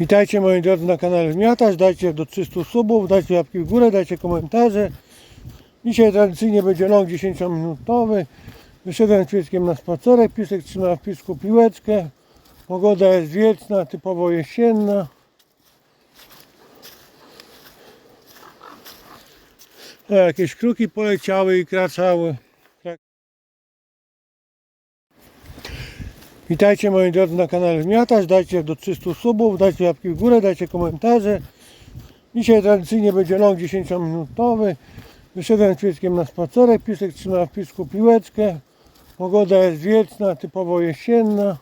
Witajcie moi drodzy na kanale Zmiatacz, dajcie do 300 subów, dajcie łapki w górę, dajcie komentarze. Dzisiaj tradycyjnie będzie long 10-minutowy. Wyszedłem z pieskiem na spacerek, piesek trzyma w pisku piłeczkę. Pogoda jest wieczna, typowo jesienna. Jakieś kruki poleciały i kraczały. Witajcie moi drodzy na kanale Zmiatacz, dajcie do 300 subów, dajcie łapki w górę, dajcie komentarze. Dzisiaj tradycyjnie będzie long 10-minutowy. Wyszedłem z pieskiem na spacerek, piesek trzyma w pisku piłeczkę. Pogoda jest wieczna, typowo jesienna.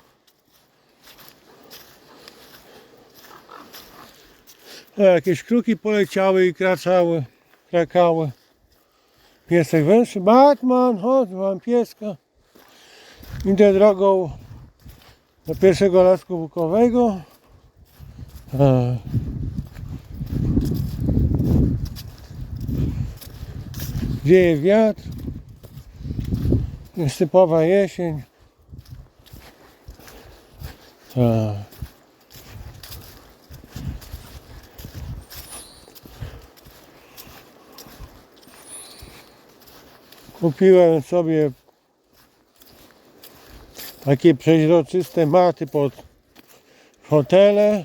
A jakieś kruki poleciały i kraczały, krakały. Piesek węższy, Batman, chodź, mam pieska. Idę drogą do pierwszego lasku bukowego. A. Wieje wiatr. Jest typowa jesień. A. Kupiłem sobie takie przeźroczyste maty pod hotele.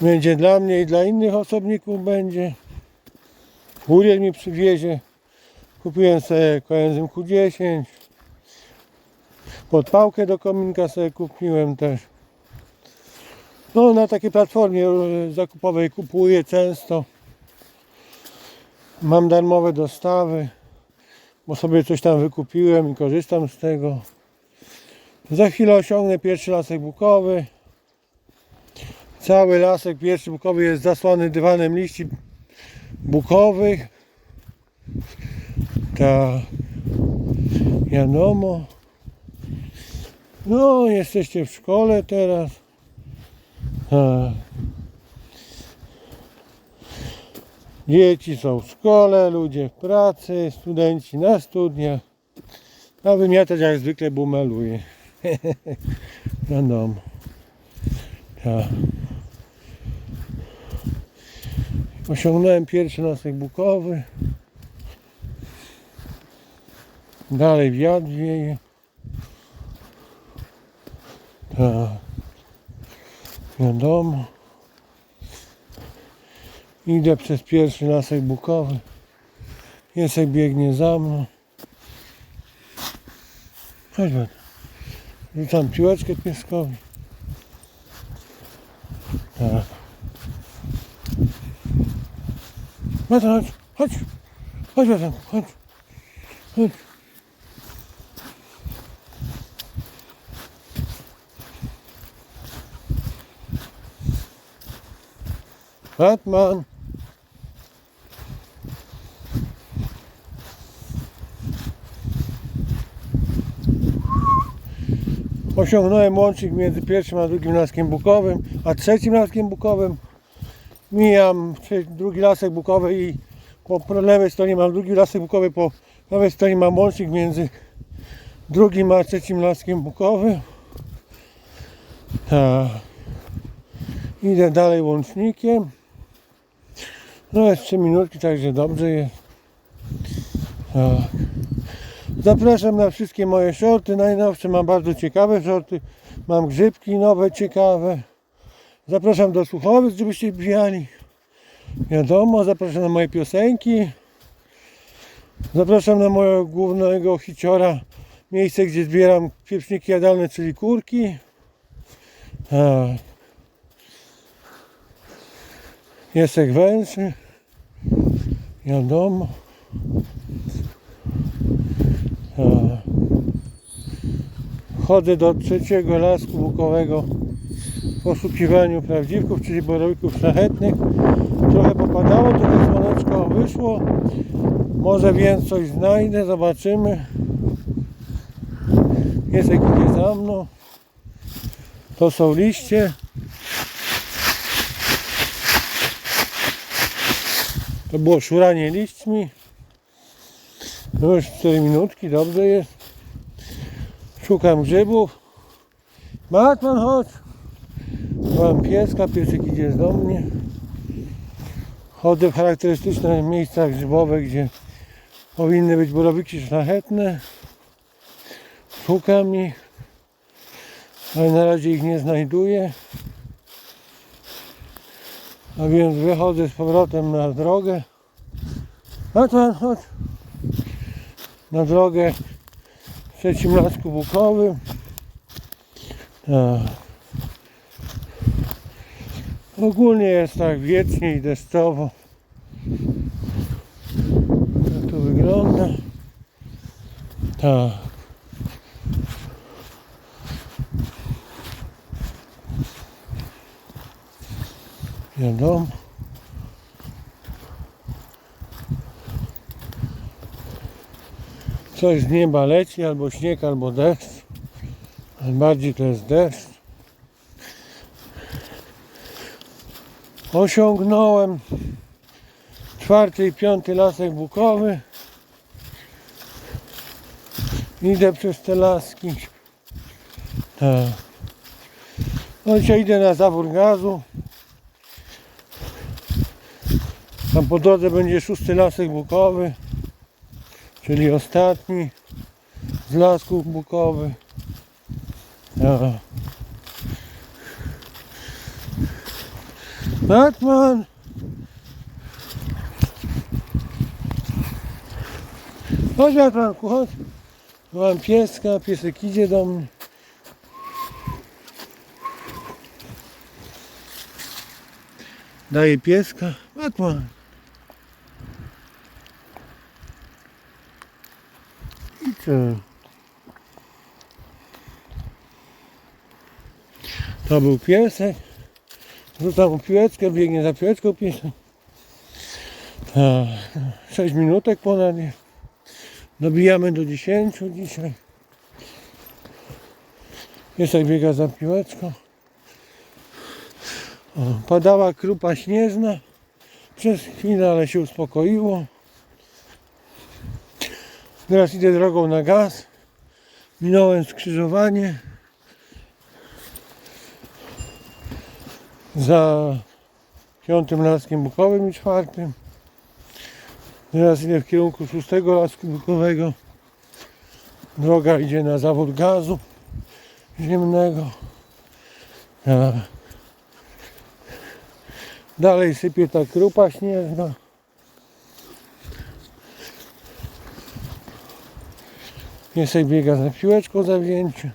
Będzie dla mnie i dla innych osobników będzie. Kurier mi przywiezie. Kupiłem sobie koenzym Q10. Podpałkę do kominka sobie kupiłem też. No na takiej platformie e, zakupowej kupuję często. Mam darmowe dostawy bo sobie coś tam wykupiłem i korzystam z tego. Za chwilę osiągnę pierwszy lasek bukowy. Cały lasek pierwszy bukowy jest zasłany dywanem liści bukowych. Tak. Wiadomo. No, jesteście w szkole teraz. Tak. Dzieci są w szkole, ludzie w pracy, studenci na studiach. A wymiatać jak zwykle bumeluje. Wiadomo. Tak. Osiągnąłem pierwszy nosek bukowy. Dalej wiatr wieje. Tak. Wiadomo. Idę przez pierwszy lasek bukowy. Piesek biegnie za mną. Chodź Beto. Rzucam piłeczkę pieskowi. Tak. Chodź, chodź. Chodź Beto, chodź. Chodź. Batman. Osiągnąłem łącznik między pierwszym a drugim laskiem bukowym, a trzecim laskiem bukowym. Mijam drugi lasek bukowy i po lewej stronie mam drugi lasek bukowy, po prawej stronie mam łącznik między drugim a trzecim laskiem bukowym. Tak. Idę dalej łącznikiem. No jest 3 minutki, także dobrze jest. Tak. Zapraszam na wszystkie moje shorty najnowsze. Mam bardzo ciekawe shorty. Mam grzybki nowe, ciekawe. Zapraszam do słuchowisk, żebyście wbijali. Wiadomo, zapraszam na moje piosenki. Zapraszam na mojego głównego hiciora. Miejsce, gdzie zbieram pieprzniki jadalne, czyli kurki. Piesek węży. Wiadomo. Chodzę do trzeciego lasku bukowego w poszukiwaniu prawdziwków, czyli borowików szlachetnych. Trochę popadało, trochę słoneczko wyszło. Może więc coś znajdę, zobaczymy. Piesek idzie za mną. To są liście. To było szuranie liśćmi. No już 4 minutki, dobrze jest. Szukam grzybów. Batman, chodź. Mam pieska, piesek idzie do mnie. Chodzę w charakterystyczne miejsca grzybowe, gdzie powinny być borowiki szlachetne. Szukam ich, ale na razie ich nie znajduję. A więc wychodzę z powrotem na drogę. Pan, chodź. Na drogę trzecim lasku bukowym. Ogólnie jest tak wiecznie i deszczowo. Tak to wygląda. Tak. Wiadomo. Coś z nieba leci, albo śnieg, albo deszcz. Bardziej to jest deszcz. Osiągnąłem czwarty i piąty lasek bukowy. Idę przez te laski. Tak. No dzisiaj idę na zawór gazu. Tam po drodze będzie szósty lasek bukowy, czyli ostatni z lasków bukowych. Batman! Chodź Batmanku, chodź. Mam pieska, piesek idzie do mnie. Daję pieska. Batman. I co? To był piesek. Rzucam piłeczkę, biegnie za piłeczką piesek. Tak, 6 minutek ponad. Dobijamy do 10 dzisiaj. Piesek biega za piłeczką. Padała krupa śnieżna przez chwilę, ale się uspokoiło. Teraz idę drogą na gaz. Minąłem skrzyżowanie. Za piątym laskiem bukowym i czwartym. Teraz idę w kierunku szóstego lasku bukowego. Droga idzie na zawód gazu ziemnego. Dalej sypie ta krupa śnieżna. Piesek biega za piłeczką zawzięcie.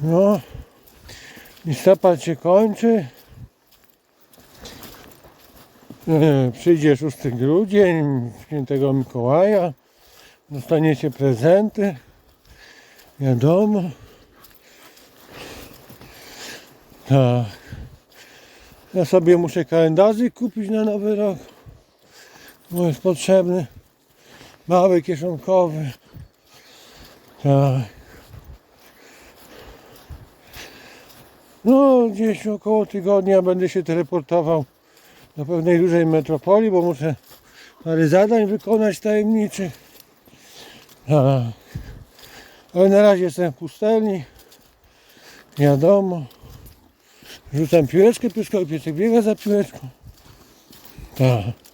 No, listopad się kończy. E, Przyjdzie 6 grudzień, świętego Mikołaja. Dostaniecie prezenty. Wiadomo. Tak. Ja sobie muszę kalendarzyk kupić na nowy rok. Bo jest potrzebny. Mały, kieszonkowy. Tak. No, gdzieś około tygodnia będę się teleportował do pewnej dużej metropolii, bo muszę parę zadań wykonać tajemniczych. Tak. Ale na razie jestem w pustelni. Wiadomo. Rzucam piłeczkę, piłeczkę, piesek biega za piłeczką. Tak.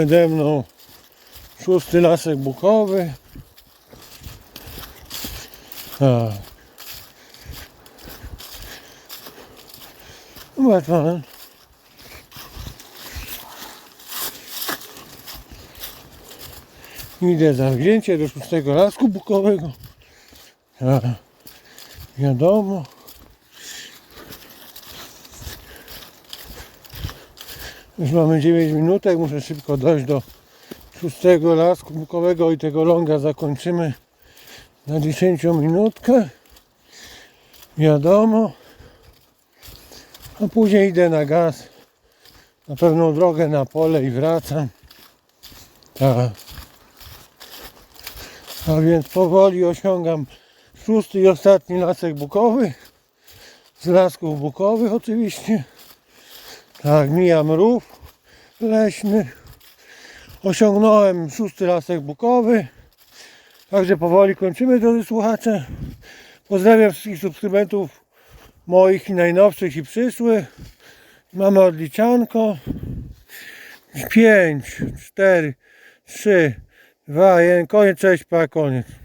Przede mną szósty lasek bukowy. Tak. Zobacz pan. Idę za wzięcie do szóstego lasku bukowego. Tak. Wiadomo. Już mamy 9 minutek, muszę szybko dojść do szóstego lasku bukowego i tego longa zakończymy na 10 minutkę. Wiadomo. A później idę na gaz, na pewną drogę na pole i wracam. Tak. A więc powoli osiągam szósty i ostatni lasek bukowy. z lasków bukowych oczywiście. Tak, mijam rów leśny. Osiągnąłem szósty lasek bukowy. Także powoli kończymy, drodzy słuchacze. Pozdrawiam wszystkich subskrybentów moich i najnowszych i przyszłych. Mamy odliczanko. 5, 4, 3, 2, 1. Koniec, cześć, pa, koniec.